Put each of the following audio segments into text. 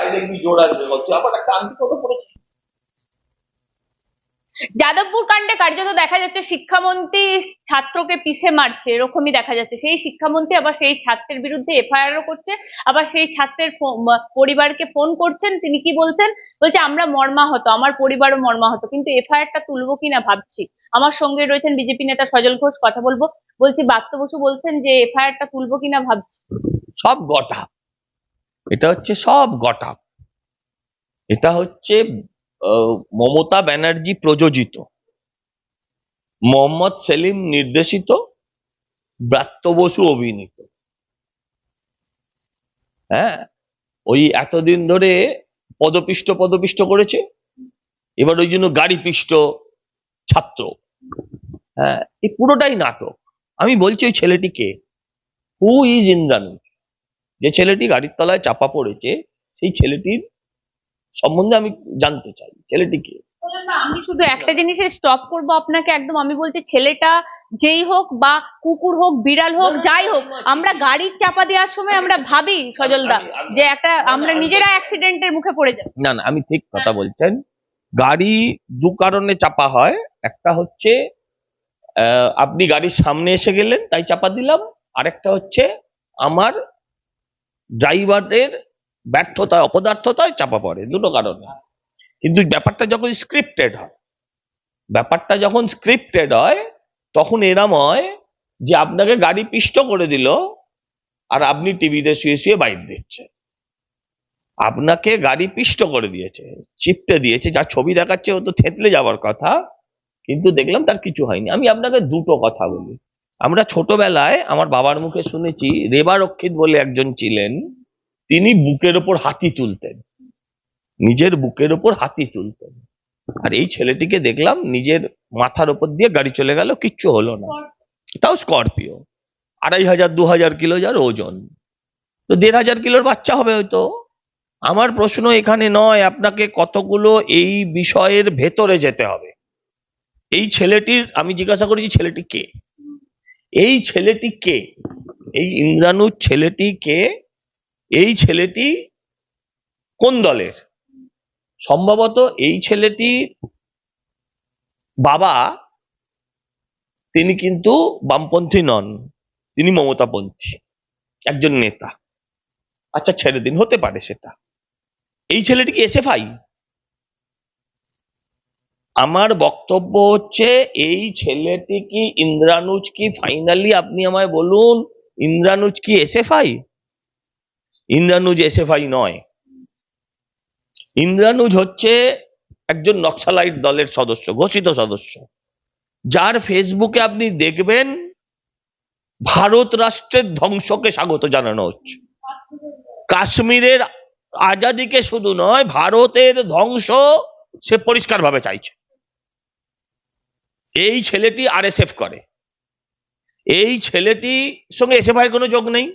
তাই দেখবি জোর আসবে হচ্ছে আবার একটা আংটি কত পড়েছে। যাদবপুর কাণ্ডে কার্যত দেখা যাচ্ছে শিক্ষামন্ত্রী ছাত্রকে পিছে মারছে এরকমই দেখা যাচ্ছে। সেই শিক্ষামন্ত্রী আবার সেই ছাত্রের বিরুদ্ধে এফআইআরও করছে আবার সেই ছাত্রের পরিবারকে ফোন করছেন তিনি কি বলছেন? বলছে আমরা মর্মাহত আমার পরিবারও মর্মাহত কিন্তু এফআইআরটা তুলবো কিনা ভাবছি। আমার সঙ্গে রয়েছেন বিজেপি নেতা সজল ঘোষ কথা বলব। বলছি বাত্য বসু বলছেন যে এফআইআরটা তুলবো কিনা ভাবছি। সব গটা এটা হচ্ছে সব গটা। এটা হচ্ছে মমতা ব্যানার্জি প্রযোজিত। মোহাম্মদ সেলিম নির্দেশিত, ব্রাত্য বসু অভিনীত। হ্যাঁ ওই এতদিন ধরে পদপিষ্ট পদপিষ্ট করেছে, এবার ওই জন্য গাড়ি পিষ্ট ছাত্র। হ্যাঁ এই পুরোটাই নাটক। আমি বলছি ওই ছেলেটিকে হু ইজ ইন্দ্রানুজ যে ছেলেটি গাড়ির তলায় চাপা পড়েছে সেই ছেলেটির সম্বন্ধে আমি জানতে চাই। ছেলেটিকে না, আমি শুধু একটা জিনিসে স্টপ করব আপনাকে একদম। আমি বলছি ছেলেটা যেই হোক বা কুকুর হোক বিড়াল হোক যাই হোক আমরা গাড়ির চাপা দেওয়ার সময় আমরা ভাবি সজলদা যে একটা আমরা নিজেরা অ্যাক্সিডেন্টের মুখে পড়ে যাই। না না আমি ঠিক কথা বলছেন। গাড়ি দু কারণে চাপা হয়। একটা হচ্ছে আহ, আপনি গাড়ির সামনে এসে গেলেন তাই চাপা দিলাম। আরেকটা হচ্ছে আমার ড্রাইভারের ব্যর্থতায় অপদার্থতায় চাপা পড়ে, দুটো কারণে। কিন্তু ব্যাপারটা যখন স্ক্রিপ্টেড হয়, ব্যাপারটা যখন স্ক্রিপ্টেড হয়, তখন এরম হয় যে আপনাকে গাড়ি পিষ্ট করে দিল আর আপনি টিভিতে শুয়ে শুয়ে বাইক দিচ্ছেন আপনাকে গাড়ি পিষ্ট করে দিয়েছে, চিপটে দিয়েছে, যা ছবি দেখাচ্ছে ও তো থেতলে যাওয়ার কথা, কিন্তু দেখলাম তার কিছু হয়নি। আমি আপনাকে দুটো কথা বলি। আমরা ছোটবেলায় আমার বাবার মুখে শুনেছি, রেবা রক্ষিত বলে একজন ছিলেন, তিনি বুকের ওপর হাতি তুলতেন। নিজের বুকের ওপর হাতি তুলতেন। আর এই ছেলেটিকে দেখলাম নিজের মাথার ওপর দিয়ে গাড়ি চলে গেল, কিচ্ছু হলো না। তাও স্করপিও। আড়াই হাজার, দু হাজার কিলো যার ওজন। তো দেড় হাজার কিলোর বাচ্চা হবে হয়তো। আমার প্রশ্ন এখানে নয়, আপনাকে কতগুলো এই বিষয়ের ভেতরে যেতে হবে? এই ছেলেটির, আমি জিজ্ঞাসা করেছি, ছেলেটি কে? এই ছেলেটি কে? এই ইন্দ্রানুজ ছেলেটি কে? এই ছেলেটি কোন দলের? সম্ভবত এই ছেলেটি বাবা, তিনি কিন্তু বামপন্থী নন, তিনি মমতাপন্থী, একজন নেতা। আচ্ছা ছেড়ে দিন, হতে পারে সেটা। এই ছেলেটি কি এসএফআই? আমার বক্তব্য হচ্ছে, এই ছেলেটি কি ইন্দ্রানুজ কি ফাইনালি আপনি আমায় বলুন, ইন্দ্রানুজ কি এসএফআই? ইন্দ্রানুজ এসএফআই নয়। ইন্দ্রানুজ হচ্ছে একজন নকশালাইট দলের সদস্য, ঘোষিত সদস্য। যার ফেসবুকে আপনি দেখবেন, ভারত রাষ্ট্রের ধ্বংসকে স্বাগত জানানো হচ্ছে। কাশ্মীরের আজাদিকে শুধু নয়, ভারতের ধ্বংস সে পরিষ্কারভাবে চাইছে। এই ছেলেটি আরএসএফ করে। এই ছেলেটি সঙ্গে এসএফআই এর কোনো যোগ নেই।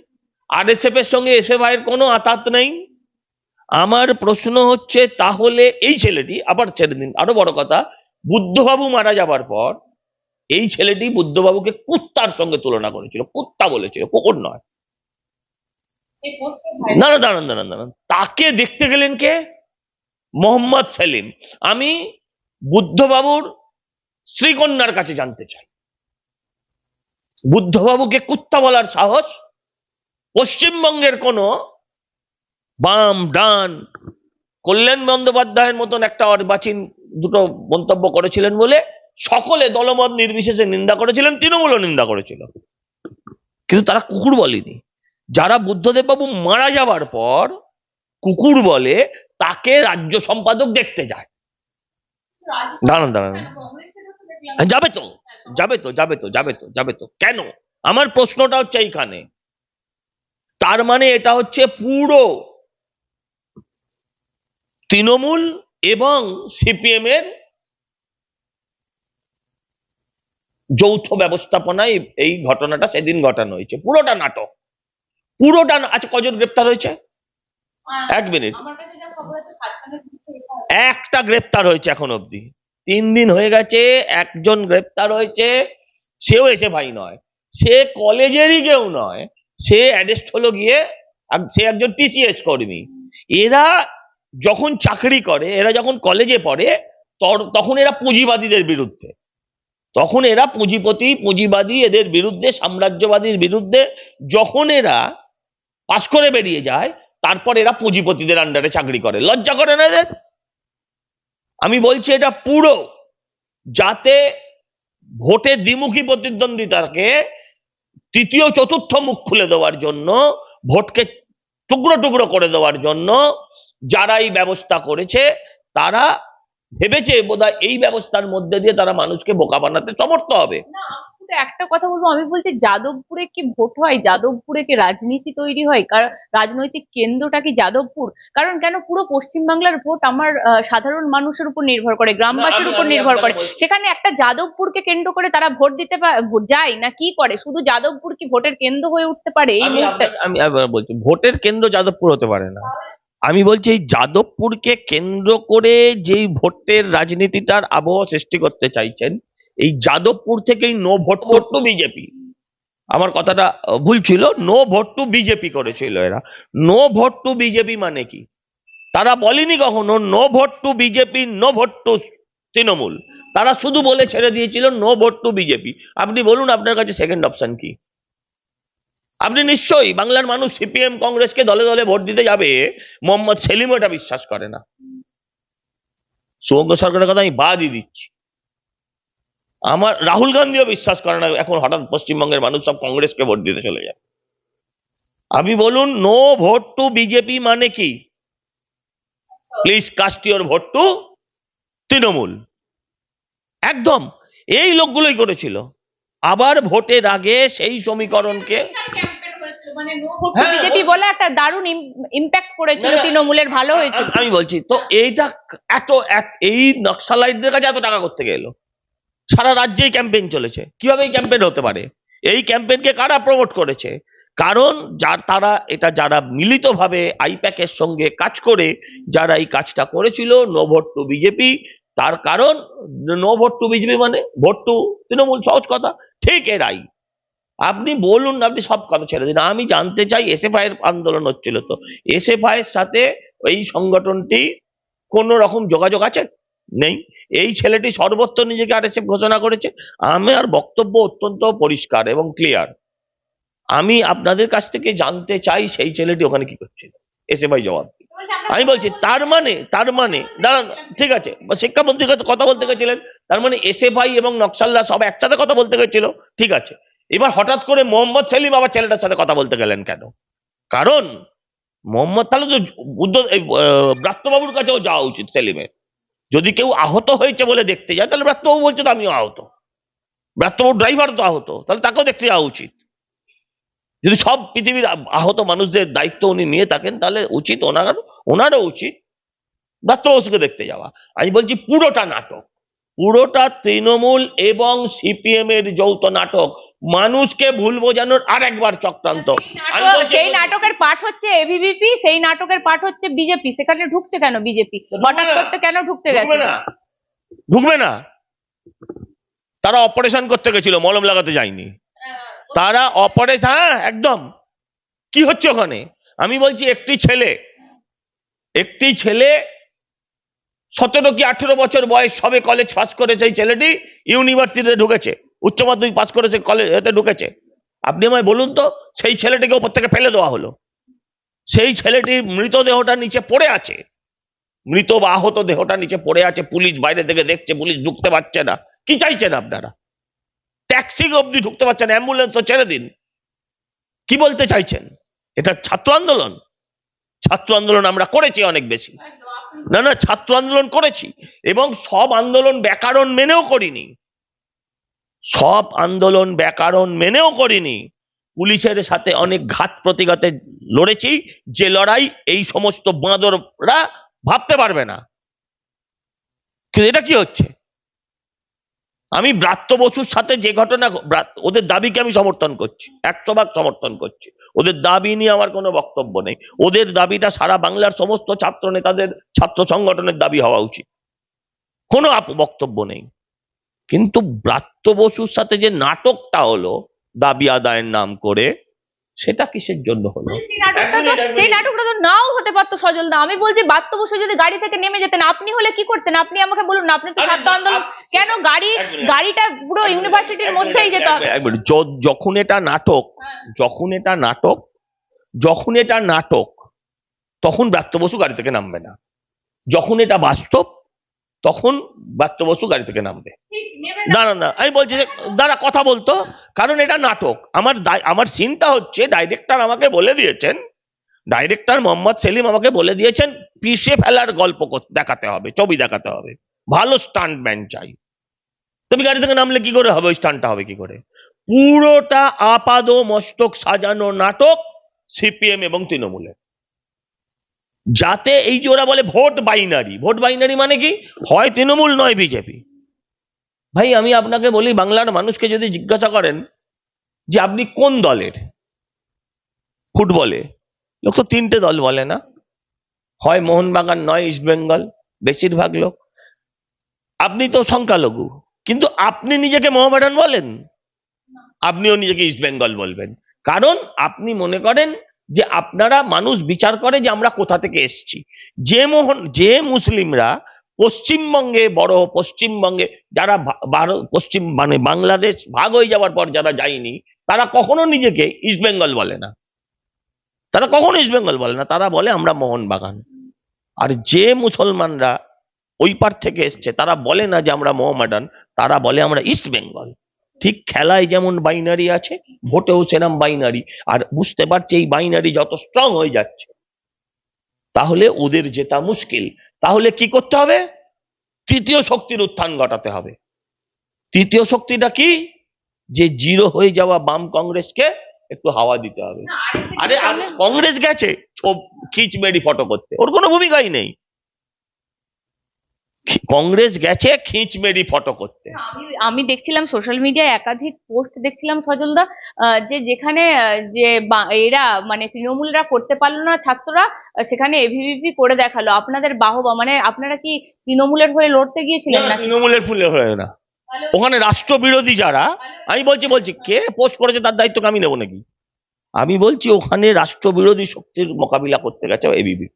আরএসএফ এর সঙ্গে এসএফআই এর কোনো আতাত নেই। আমার প্রশ্ন হচ্ছে তাহলে এই ছেলেটি আবার ছেড়ে দিন আরও বড় কথা বুদ্ধবাবু মারা যাবার পর এই ছেলেটি বুদ্ধবাবুকে কুত্তার সঙ্গে তুলনা করেছিল। কুত্তা বলেছিল কুকুর নয়। না না দাঁড়ান দাঁড়ান দাঁড়ান। তাকে দেখতে গেলেন কে? মোহাম্মদ সেলিম। আমি বুদ্ধবাবুর শ্রীকন্যার কাছে জানতে চাই। বুদ্ধবাবুকে কুত্তা বলার সাহস? পশ্চিমবঙ্গের কোন বাম, ডান, কল্যাণ বন্দ্যোপাধ্যায়ের মতন একটা অর্বাচীন দুটো মন্তব্য করেছিলেন বলে সকলে দলমত নির্বিশেষে নিন্দা করেছিলেন, তৃণমূলও নিন্দা করেছিল। কিন্তু তারা কুকুর বলেনি। যারা বুদ্ধদেব বাবু মারা যাবার পর কুকুর বলে, তাকে রাজ্য সম্পাদক দেখতে যায়। দাঁড়ান দাঁড়ান। যাবে তো যাবে তো যাবে তো যাবে তো যাবে তো। কেন? আমার প্রশ্নটা হচ্ছে এইখানে। তার মানে এটা হচ্ছে পুরো তৃণমূল এবং সিপিএম এর যৌথ ব্যবস্থাপনায় এই- ঘটনাটা সেদিন ঘটানো হয়েছে। পুরোটা নাটক। পুরোটা আচ্ছা কজন গ্রেপ্তার হয়েছে? এক মিনিট। একটা গ্রেপ্তার হয়েছে এখন অবধি। তিন দিন হয়ে গেছে, একজন গ্রেপ্তার হয়েছে, সেও এসে ভাই নয়। সে কলেজেরই কেউ নয়, সে অ্যারেস্ট হলো গিয়ে সে একজন টিসিএস কর্মী। এরা যখন চাকরি করে, এরা যখন কলেজে পড়ে তখন এরা পুঁজিবাদীদের বিরুদ্ধে। তখন এরা পুঁজিপতি, পুঁজিবাদী, এদের বিরুদ্ধে, সাম্রাজ্যবাদীর বিরুদ্ধে যখন এরা পাশ করে বেরিয়ে যায়, তারপর এরা পুঁজিপতিদের আন্ডারে চাকরি করে। লজ্জা করে না এদের? আমি বলছি এটা পুরো, যাতে ভোটে দ্বিমুখী প্রতিদ্বন্দ্বিতাকে তৃতীয়, চতুর্থ মুখ খুলে দেওয়ার জন্য, ভোটকে টুকরো টুকরো করে দেওয়ার জন্য যারা এই ব্যবস্থা করেছে, তারা ভেবেছে বোধহয় এই ব্যবস্থার মধ্যে দিয়ে তারা মানুষকে বোকা বানাতে সমর্থ হবে। শুধু একটা কথা বলব আমি বলছি যাদবপুরে কি ভোট হয়? যাদবপুরে কি রাজনীতি তৈরি হয়? কারণ রাজনৈতিক কেন্দ্রটা কি যাদবপুর? কারণ কেন পুরো পশ্চিমবাংলার ভোট আমার সাধারণ মানুষের উপর নির্ভর করে গ্রামবাসীর উপর নির্ভর করে। সেখানে একটা যাদবপুরকে কেন্দ্র করে তারা ভোট দিতে যায় না কি করে? শুধু যাদবপুর কি ভোটের কেন্দ্র হয়ে উঠতে পারে এই আমি মুহূর্তে? আমি বলছি ভোটের কেন্দ্র যাদবপুর হতে পারে না। আমি বলছি এই যাদবপুরকে কেন্দ্র করে যেই ভোটের রাজনীতিটার আবহ সৃষ্টি করতে চাইছেন এই যাদবপুর থেকেই no vote vote to BJP আমার কথাটা ভুল ছিল। নো ভোট টু বিজেপি করেছিল এরা। নো ভোট টু বিজেপি মানে কি? তারা বলেনি কখনো no vote to BJP no vote to Trinamool. তারা শুধু বলে ছেড়ে দিয়েছিল নো ভোট টু বিজেপি আপনি বলুন, আপনার কাছে সেকেন্ড অপশন কি? আপনি নিশ্চয়ই বাংলার মানুষ সিপিএম কংগ্রেসকে দলে দলে ভোট দিতে যাবে, মোহাম্মদ সেলিম এটা বিশ্বাস করে না। শুভঙ্গ সরকারের কথা আমি বাদই দিচ্ছি। আমার রাহুল গান্ধীও বিশ্বাস করে না এখন হঠাৎ পশ্চিমবঙ্গের মানুষ সব কংগ্রেসকে ভোট দিতে চলে যায় আপনি বলুন নো ভোট টু বিজেপি মানে কি? Please cast your vote to Trinamool. একদম এই লোকগুলোই করেছিল। আবার ভোটের আগে সেই সমীকরণকে মানে হ্যাঁ। বিজেপি বলে একটা দারুণ ইম্প্যাক্ট করেছিল না, না। তৃণমূলের ভালো হয়েছিল। আমি- আমি বলছি তো এইটা এত এত- এই নকশালাইটদের কাছে এত টাকা করতে গেল সারা রাজ্যেই ক্যাম্পেইন চলেছে। কীভাবে এই ক্যাম্পেইন হতে পারে? এই ক্যাম্পেইনকে কারা প্রমোট করেছে? কারণ যার তারা এটা যারা মিলিতভাবে আইপ্যাকের সঙ্গে কাজ করে, যারা এই কাজটা করেছিল নো ভোট টু বিজেপি তার কারণ নো ভোট টু বিজেপি মানে ভোট টু তৃণমূল সহজ কথা, ঠিক এরাই। আপনি বলুন আপনি সব কথা ছেড়ে দিন। আমি জানতে চাই এসএফআই এর আন্দোলন হচ্ছিল তো। এসএফআই এর সাথে এই সংগঠনটি কোন রকম যোগাযোগ আছে? নেই। এই ছেলেটি সর্বত্র নিজেকে আরএসএফ ঘোষণা করেছে। আমার বক্তব্য অত্যন্ত পরিষ্কার এবং ক্লিয়ার আমি আপনাদের কাছ থেকে জানতে চাই সেই ছেলেটি ওখানে কি করছিল। এসএফআই জবাব দিন। আমি বলছি, তার মানে তার মানে দাঁড়ান, ঠিক আছে। শিক্ষামন্ত্রীর কাছে কথা বলতে গেছিলেন। তার মানে এসএফআই এবং নকশাল্লা সব একসাথে কথা বলতে গেছিল। ঠিক আছে। এবার হঠাৎ করে মোহাম্মদ সেলিম আবার ছেলেটার সাথে কথা বলতে গেলেন কেন? কারণ, মোহাম্মদ, তাহলে তো বুদ্ধ ব্রাত্যবাবুর কাছেও যাওয়া উচিত সেলিমের। যদি কেউ আহত হয়েছে বলে দেখতে যায়, তাহলে ব্রাত্যবাবু বলছে, তো আমিও আহত। ব্রাত্যবাবু ড্রাইভার তো আহত, তাহলে তাকেও দেখতে যাওয়া উচিত। যদি সব পৃথিবীর আহত মানুষদের দায়িত্ব উনি নিয়ে থাকেন, তাহলে উচিত ওনার, ওনারও উচিত ব্রাত্যবাবুকে দেখতে যাওয়া। আমি বলছি পুরোটা নাটক, পুরোটা তৃণমূল এবং সিপিএম এর যৌথ নাটক মানুষকে ভুল বোঝানোর আর একবার চক্রান্ত। সেই নাটকের পাঠ হচ্ছে এবিভিপি সেই নাটকের পাঠ হচ্ছে বিজেপি সেখানে ঢুকছে কেন বিজেপি হঠাৎ করতে কেন ঢুকতে গেছে? না। ঢুকবে না। তারা অপারেশন করতে গেছিল মলম লাগাতে যায়নি। তারা অপারেশন হ্যাঁ একদম। কি হচ্ছে ওখানে? আমি বলছি একটি ছেলে একটি ছেলে সতেরো কি আঠেরো বছর বয়স সবে কলেজ পাস করেছে এই ছেলেটি ইউনিভার্সিটিতে ঢুকেছে। উচ্চ মাধ্যমিক পাস করেছে কলেজ এতে ঢুকেছে। আপনি আমায় বলুন তো, সেই ছেলেটিকে ওপর থেকে ফেলে দেওয়া হলো। সেই ছেলেটির মৃতদেহটা নিচে পড়ে আছে। মৃত বা আহত দেহটা নিচে পড়ে আছে, পুলিশ বাইরে থেকে দেখছে, পুলিশ ঢুকতে পারছে না। কি চাইছেন আপনারা? ট্যাক্সি অবধি ঢুকতে পারছেন, অ্যাম্বুলেন্স তো ছেড়ে দিন। কি বলতে চাইছেন? এটা ছাত্র আন্দোলন। ছাত্র আন্দোলন আমরা করেছি অনেক বেশি। না না, ছাত্র আন্দোলন করেছি। এবং সব আন্দোলন ব্যাকরণ মেনেও করিনি। সব আন্দোলন ব্যাকরণ মেনেও করিনি। পুলিশের সাথে অনেক ঘাত প্রতিঘাতে লড়েছি। যে লড়াই, এই সমস্ত বাঁদররা ভাবতে পারবে না। কিন্তু এটা কি হচ্ছে? আমি ব্রাত্য বসুর সাথে যে ঘটনা ওদের দাবিকে আমি সমর্থন করছি একশো ভাগ সমর্থন করছি। ওদের দাবি নিয়ে আমার কোনো বক্তব্য নেই। ওদের দাবিটা সারা বাংলার সমস্ত ছাত্র নেতাদের ছাত্র সংগঠনের দাবি হওয়া উচিত। কোনো বক্তব্য নেই। কিন্তু ব্রাত্য বসুর সাথে যে নাটকটা হলো দাবি আদায়ের নাম করে সেটা কিসের জন্য হলো? সেই নাটকটা তো নাও হতে পারতো সজল দা আমি বলছি বাস্তব বসে যদি গাড়ি থেকে নেমে যেতেন আপনি হলে কি করতেন? আপনি আমাকে বলুন না, আপনি তো ছাত্র আন্দোলন কেন গাড়ি গাড়িটা পুরো ইউনিভার্সিটির মধ্যেই যেত। যখন এটা নাটক যখন এটা নাটক যখন এটা নাটক তখন ব্রাত্য বসু গাড়ি থেকে নামবে না। যখন এটা বাস্তব তখন ব্রাত্য বসু গাড়ি থেকে নামবে। দাঁড়া না। আমি বলছি দাঁড়া কথা বলতো। কারণ এটা নাটক। আমার আমার সিনটা হচ্ছে ডাইরেক্টর আমাকে বলে দিয়েছেন ডাইরেক্টর মোহাম্মদ সেলিম আমাকে বলে দিয়েছেন পিষে ফেলার গল্প দেখাতে হবে ছবি দেখাতে হবে। ভালো স্টান্টম্যান চাই। তুমি গাড়ি থেকে নামলে কি করে হবে? ওই স্টান্টটা হবে কি করে? পুরোটা আপাদ মস্তক সাজানো নাটক সিপিএম এবং তৃণমূলে যাতে এই যে ওরা বলে ভোট বাইনারি ভোট বাইনারি মানে কি? হয় তৃণমূল, নয় বিজেপি। ভাই, আমি আপনাকে বলি, বাংলার মানুষকে যদি জিজ্ঞাসা করেন যে আপনি কোন দলের? ফুটবলে। লোক তো তিনটে দল বলে না। হয় মোহনবাগান, নয় ইস্টবেঙ্গল বেশিরভাগ লোক। আপনি তো সংখ্যালঘু। কিন্তু আপনি নিজেকে মোহামেডান বলেন। আপনিও নিজেকে ইস্টবেঙ্গল বলবেন। কারণ আপনি মনে করেন যে আপনারা মানুষ বিচার করে যে আমরা কোথা থেকে এসেছি। যে মোহন, যে মুসলিমরা পশ্চিমবঙ্গে বড়, পশ্চিমবঙ্গে যারা পশ্চিম মানে বাংলাদেশ ভাগ হয়ে যাওয়ার পর যারা যায়নি, তারা কখনো নিজেকে ইস্টবেঙ্গল বলে না। তারা কখনো ইস্টবেঙ্গল বলে না, তারা বলে আমরা মোহনবাগান। আর যে মুসলমানরা ওই পার থেকে এসছে, তারা বলে না যে আমরা মোহামেডান, তারা বলে আমরা ইস্ট বেঙ্গল ঠিক খেলায় যেমন বাইনারি আছে ভোটেও সেরম বাইনারি আর বুঝতে পারছে এই বাইনারি যত স্ট্রং হয়ে যাচ্ছে। তাহলে ওদের জেতা মুশকিল। তাহলে কি করতে হবে? তৃতীয় শক্তির উত্থান ঘটাতে হবে। তৃতীয় শক্তিটা কি? যে জিরো হয়ে যাওয়া বাম কংগ্রেসকে একটু হাওয়া দিতে হবে। আরে কংগ্রেস গেছে খিচমেরি ফটো করতে। ওর কোনো ভূমিকাই নেই। কংগ্রেস গেছে খিচমেরি ফটো করতে। আমি আমি দেখছিলাম সোশ্যাল মিডিয়ায় একাধিক পোস্ট দেখছিলাম সজলদা যে যেখানে যে এরা মানে তৃণমূলরা করতে পারল না ছাত্ররা সেখানে এভিভিপি করে দেখাল। আপনাদের বাহবা মানে আপনারা কি তৃণমূলের হয়ে লড়তে গিয়েছিলেন না, তৃণমূলের ফুলে হয়ে না। ওখানে রাষ্ট্রবিরোধী যারা আমি বলছি বলছি কে পোস্ট করেছে তার দায়িত্ব আমি নেব নাকি? আমি বলছি ওখানে রাষ্ট্রবিরোধী শক্তির মোকাবিলা করতে গেছে এবিবি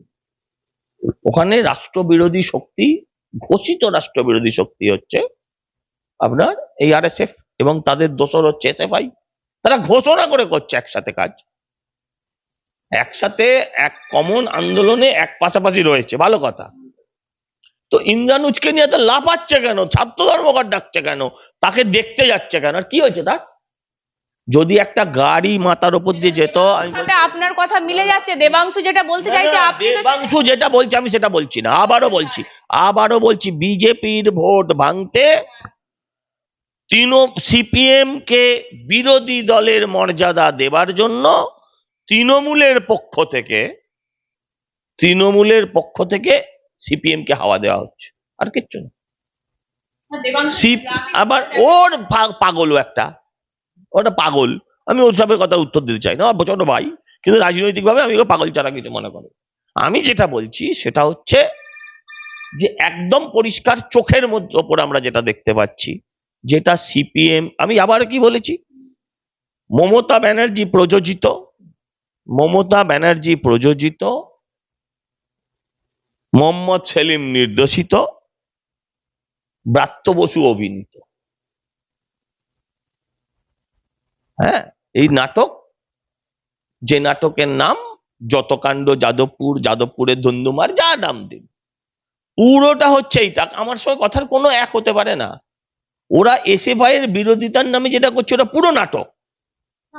ওখানে রাষ্ট্রবিরোধী শক্তি ঘোষিত রাষ্ট্রবিরোধী শক্তি হচ্ছে আপনার এই আরএসএফ এবং তাদের দোসর হচ্ছে এসএফআই তারা ঘোষণা করে করছে একসাথে কাজ। একসাথে এক কমন আন্দোলনে এক পাশাপাশি রয়েছে, ভালো কথা। তো ইন্দ্রানুজকে নিয়ে তো লাফাচ্ছে কেন? ছাত্র ধর্মঘট ডাকছে কেন? তাকে দেখতে যাচ্ছে কেন? আর কি হয়েছে তার? যদি একটা গাড়ি মাথার উপর দিয়ে যেত আপনার কথা মিলে যাচ্ছে। দেবাংশু যেটা বলতে চাইছে দেবাংশু যেটা বলছে আমি সেটা বলছি না। আবারও বলছি আবারও বলছি বিজেপির ভোট ভাঙতে তৃণ সিপিএম কে বিরোধী দলের মর্যাদা দেবার জন্য তৃণমূলের পক্ষ থেকে তৃণমূলের পক্ষ থেকে সিপিএম কে হাওয়া দেওয়া হচ্ছে। আর কিচ্ছু না। আবার ওর পাগলও একটা। ওটা পাগল। আমি ওসবের কথা উত্তর দিতে চাই না। আমার ছোট ভাই। কিন্তু রাজনৈতিকভাবে আমি পাগল ছাড়া কিছু মনে করি। আমি যেটা বলছি সেটা হচ্ছে যে একদম পরিষ্কার চোখের মধ্যে ওপর আমরা যেটা দেখতে পাচ্ছি, যেটা সিপিএম, আমি আবার কি বলেছি? মমতা ব্যানার্জি প্রযোজিত, মমতা ব্যানার্জি প্রযোজিত, মোহাম্মদ সেলিম নির্দেশিত, ব্রাত্য বসু অভিনীত। হ্যাঁ? এই নাটক, যে নাটকের নাম যতকাণ্ড যাদবপুর, যাদবপুরের ধুন্দুমার যা নাম দিন। পুরোটা হচ্ছে এইটা। আমার সঙ্গে কথার কোনো এক হতে পারে না। ওরা এসে ভাইয়ের বিরোধিতার নামে যেটা করছে, ওটা পুরো নাটক।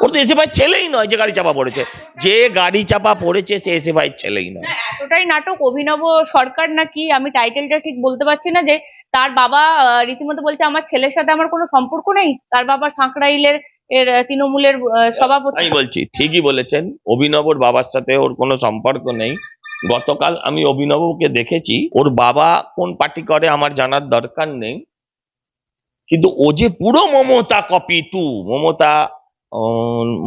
ওর তো এসে ভাই ছেলেই নয় যে গাড়ি চাপা পড়েছে। যে গাড়ি চাপা পড়েছে, সে এসে ভাইয়ের ছেলেই নয়। এতটাই নাটক, অভিনব সরকার নাকি? আমি টাইটেলটা ঠিক বলতে পারছি না যে তার বাবা রীতিমতো বলছে, আমার ছেলের সাথে আমার কোনো সম্পর্ক নেই। তার বাবা সাঁকড়াইলের এর তৃণমূলের সভাপতি। আমি বলছি, ঠিকই বলেছেন, অভিনবর বাবার সাথে ওর কোনো সম্পর্ক নেই। গতকাল আমি অভিনবকে দেখেছি, ওর বাবা কোন পার্টি করে আমার জানার দরকার নেই। কিন্তু ও যে পুরো মমতা কপি টু, মমতা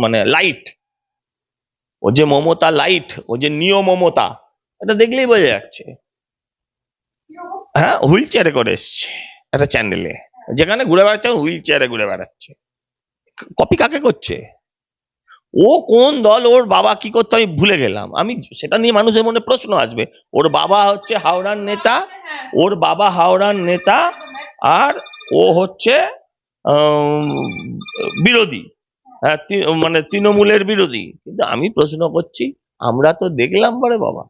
মানে লাইট, ও যে মমতা লাইট, ও যে নিয় মমতা, এটা দেখলেই বোঝা যাচ্ছে। হ্যাঁ হুইল চেয়ারে করে এসছে একটা চ্যানেলে যেখানে ঘুরে বেড়াচ্ছে, হুইল চেয়ারে ঘুরে বেড়াচ্ছে। কপি কাকে করছে? ও কোন দল, ওর বাবা কি করতো আমি ভুলে গেলাম। আমি সেটা নিয়ে মানুষের মনে প্রশ্ন আসবে। ওর বাবা হচ্ছে হাওড়ার নেতা, ওর বাবা হাওড়ার নেতা, আর ও হচ্ছে বিরোধী। হ্যাঁ মানে তৃণমূলের বিরোধী। কিন্তু আমি প্রশ্ন করছি, আমরা তো দেখলাম পরে বাবা,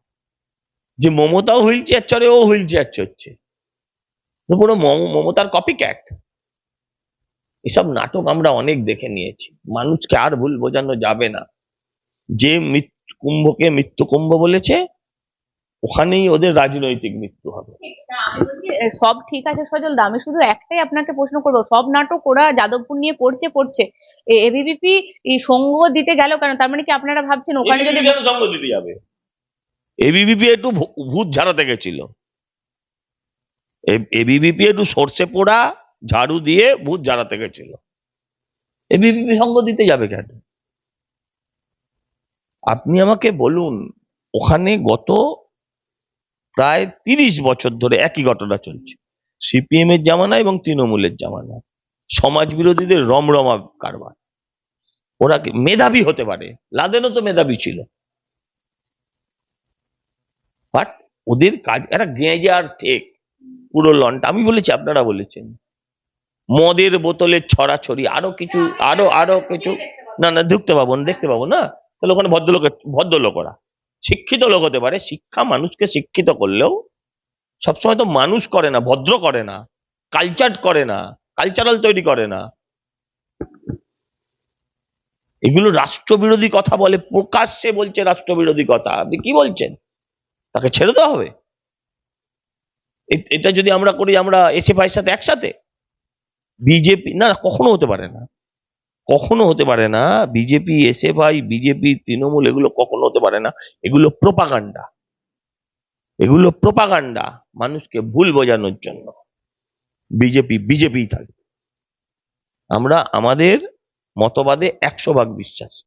যে মমতাও হুইল চেয়ার চড়ে, ও হুইল চেয়ার চড়ছে। পুরো মম- মমতার কপি ক্যাট এসব নাটক আমরা অনেক দেখে নিয়েছি মানুষকে আর ভুল বোঝানো যাবে না যে মৃত্যু কুম্ভকে মৃত্যু কুম্ভ বলেছে ওখানেই ওদের রাজনৈতিক মৃত্যু হবে সব ঠিক আছে সজল দা আমি শুধু একটাই আপনাকে প্রশ্ন করব সব নাটক ওরা যাদবপুর নিয়ে করছে করছে এবিভিপি সঙ্গ দিতে গেল কেন তার মানে কি আপনারা ভাবছেন ওখানে যদি সঙ্গ দিতে যাবে এবিবিপি একটু ভূত ঝাড়াতে গেছিল এবিবিপি একটু সর্ষে পোড়া ঝাড়ু দিয়ে ভূত ঝাড়াতে গেছিল। এবিবিপি সঙ্গ দিতে যাবে কেন? আপনি আমাকে বলুন, ওখানে গত প্রায় তিরিশ বছর ধরে একই ঘটনা চলছে। সিপিএম এর জামানা এবং তৃণমূলের জামানা। সমাজ বিরোধীদের রমরমা কারবার। ওরা মেধাবী হতে পারে? লাদেনও তো মেধাবী ছিল। বাট ওদের কাজ, এরা গেঁজে ঠেক। পুরো লনটা আমি বলেছি, আপনারা বলেছেন। মদের বোতলের ছড়াছড়ি, আরও কিছু, আরও আরও কিছু। না না ঢুকতে পাবো না, দেখতে পাবো না। তাহলে ওখানে ভদ্রলোক ভদ্রলোক ওরা শিক্ষিত লোক হতে পারে, শিক্ষা মানুষকে শিক্ষিত করলেও সবসময় তো মানুষ করে না, ভদ্র করে না কালচার করে না কালচারাল তৈরি করে না। এগুলো রাষ্ট্রবিরোধী কথা বলে, প্রকাশ্যে বলছে রাষ্ট্রবিরোধী কথা। আপনি কি বলছেন? তাকে ছেড়ে দেওয়া হবে। এটা যদি আমরা করি, আমরা এসএফআই সাথে একসাথে। বিজেপি, না, কখনো হতে পারে না। কখনো হতে পারে না বিজেপি এসএফআই বিজেপি, তৃণমূল, এগুলো কখনো হতে পারে না। এগুলো প্রোপাগান্ডা। এগুলো প্রোপাগান্ডা মানুষকে ভুল বোঝানোর জন্য। বিজেপি বিজেপি থাকবে। আমরা, আমাদের মতবাদে একশো ভাগ বিশ্বাস।